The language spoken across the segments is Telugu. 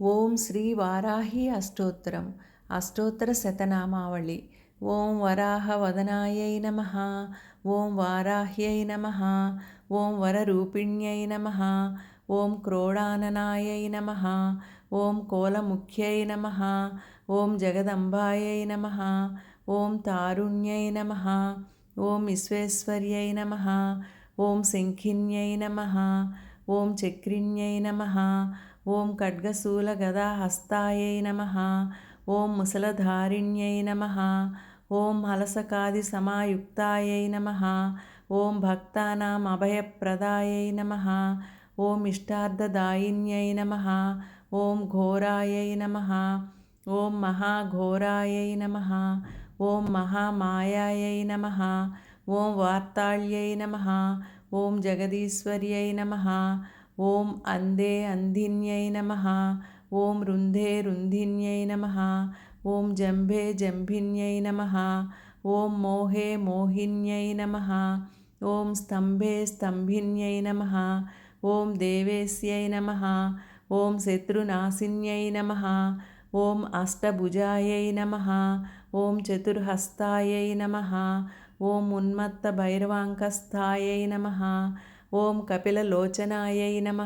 ఓం శ్రీ వారాహి అష్టోత్తరం అష్టోత్తర శతనామావళి. ఓం వరాహ వదనాయై నమ ఓం వారాహ్యై నమ ఓం వరరూపిణ్యై నమ ఓం క్రోడాననాయై నమ ఓం కోలముఖ్యై నమ ఓం జగదంబాయై నమ ఓం తారుణ్యై నమ ఓం విశ్వేశ్వర్యై నమ ఓం శంఖిన్యై నమ ఓం చక్రిణ్యై నమ ఓం ఖడ్గశూల గదాహస్తాయై నమ ఓం ముసలధారిణ్యై నమ ఓం హలసకాది సమాయుక్తాయై నమ ఓం భక్తానాం అభయప్రదాయై నమ ఓం ఇష్టార్థదాయిన్యై నమ ఓం ఘోరాయై నమ ఓం మహాఘోరాయై నమ ఓం మహామాయాయై నమ ఓం వార్తాళ్యై నమ ఓం జగదీశ్వర్యై నమ ఓం అందే అందిన్యై నమ. ఓం రుంధే రుంధిన్యై నమ. ఓం జంభే జంభిన్యై నమ. ఓం మోహే మోహిన్యై నమ. ఓం స్తంభే స్తంభిన్యై నమ. ఓం దేవేశ్యై నమ. ఓం శత్రునాశిన్యై నమ. ఓం అష్టభుజాయై నమ. ఓం చతుర్హస్తాయై నమ. ఓం ఉన్మత్త భైరవాంకస్థాయై నమ. ఓం కపిలలోచనాయై నమ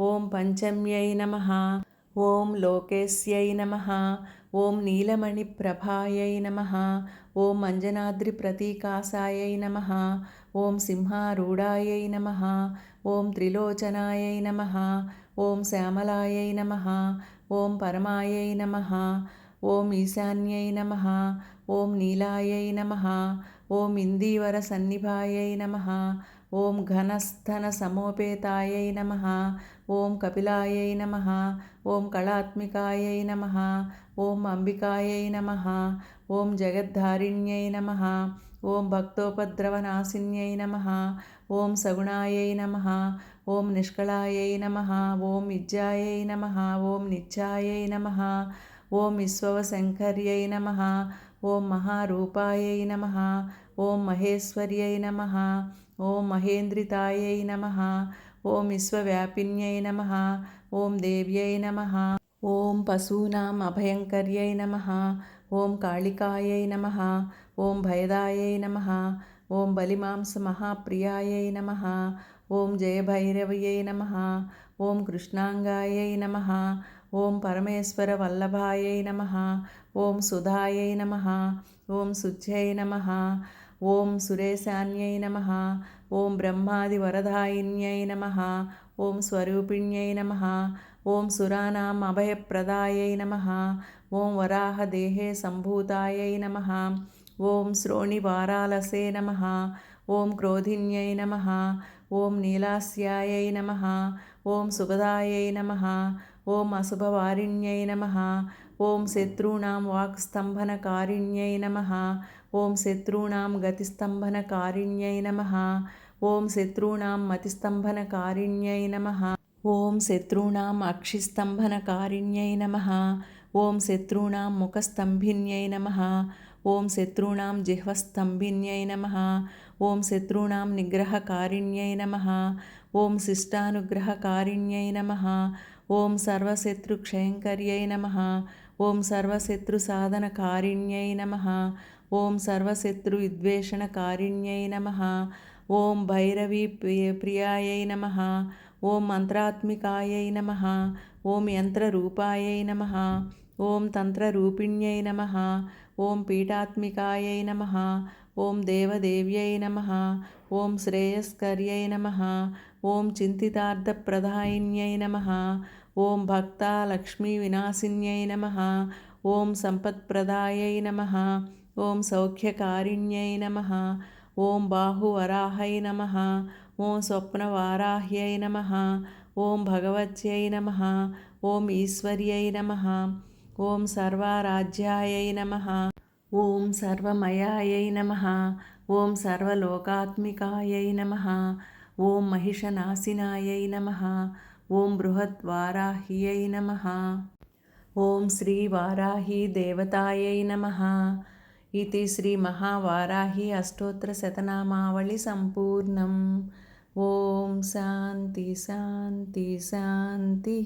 ఓం పంచమ్యై నమ ఓం లోకేశ్యై నమ ఓం నీలమణిప్రభాయై నమ ఓం అంజనాద్రి ప్రతీకాసాయై నమ ఓం సింహారూఢాయై నమ ఓం త్రిలోచనాయై నమ ఓం శ్యామలాయై నమ ఓం పరమాయై నమ ఓం ఈశాన్యై నమ ఓం నీలాయై నమ ఓం ఇందీవర సన్నిభాయై నమ ఓం ఘనస్థన సమోపేతాయై నమ ఓం కపిలాయై నమ ఓం కళాత్మికాయై నమ ఓం అంబికాయై నమ ఓం జగద్ధారిణ్యై నమ ఓం భక్తోపద్రవనాశిన్యై నమ ఓం సగుణాయై నమ ఓం నిష్కళాయై నమ ఓం విద్యాయై నమ ఓం నిత్యాయై నమ ఓం విశ్వవశంకర్యై నమ ఓం మహారూపాయై నమ ఓం మహేశ్వర్యై నమ ఓం మహేంద్రితాయై నమ ఓం విశ్వవ్యాపిన్యై నమ ఓం దేవ్యై నమ ఓం పశూనాం అభయంకర్యై నమ ఓం కాళికాయై నమ ఓం భయదాయై నమ ఓం బలిమాంసమహాప్రియాయై నమ ఓం జయభైరవ్యై నమ ఓం కృష్ణాంగాయై నమ ఓం పరమేశ్వర వల్లభాయై నమ ఓం సుధాయై నమ ఓం శుచ్యై నమ ఓం సురేశాన్యై నమ ఓం బ్రహ్మాది వరదాయిన్యై నమ ఓం స్వరూపిణ్యై నమ ఓం సురానాం అభయప్రదాయై నమ ఓం వరాహదేహే సంభూతాయై నమ ఓం శ్రోణివారాలసే నమ ఓం క్రోధిన్యై నమ ఓం నీలాస్యాయై నమ ఓం సుగదాయై నమ ఓం అశుభవారిణ్యై నమ. ఓం శత్రూణాం వాక్స్తంభనకారిణ్యై నమ. ఓం శత్రూణాం గతిస్తంభనకారిణ్యై నమ. ఓం శత్రూణాం మతిస్తంభనకారిణ్యై నమ. ఓం శత్రూణాం అక్షిస్తంభనకారిణ్యై నమ. ఓం శత్రూణాం ముఖస్తంభిన్యై నమ. ఓం శత్రూణాం జిహ్వస్తంభిన్యై నమ. ఓం శత్రూణాం నిగ్రహకారిణ్యై నమ. ఓం శిష్టానుగ్రహకారిణ్యై నమ. ఓం సర్వశత్రుక్షయంకర్యై నమ. ఓం సర్వశత్రు సాధన కారిణ్యై నమ. ఓం సర్వశత్రు విద్వేషణ కారిణ్యై నమ. ఓం భైరవి ప్రియాయై నమ. ఓం మంత్రాత్మికాయై నమ. ఓం యంత్రరూపాయై నమ. ఓం తంత్రరూపిణ్యై నమ. ఓం పీఠాత్మికాయై నమ. ఓం దేవదేవ్యై నమ ఓం శ్రేయస్కర్యై నమ ఓం చింతితార్థప్రదాయిన్యై నమ ఓం భక్తాలక్ష్మీ వినాశిన్యై నమ ఓం సంపత్ప్రదాయై నమ ఓం సౌఖ్యకారిణ్యై నమ ఓం బాహువరాహై నమ ఓం స్వప్నవారాహ్యై నమ ఓం భగవత్యై నమ ఓం ఈశ్వర్యై నమ ఓం సర్వారాజ్యాయై నమ ఓం సర్వమయాయై నమ. ఓం సర్వలోకాత్మికాయై నమ. ఓం మహిషనాశినాయై నమ. ఓం బృహద్వారాహ్యై నమ. ఓం శ్రీ శ్రీవారాహి దేవతాయై నమ. ఇది శ్రీ మహావారాహి అష్టోత్తర శతనామావళి సంపూర్ణం. ఓం శాంతి శాంతి శాంతి.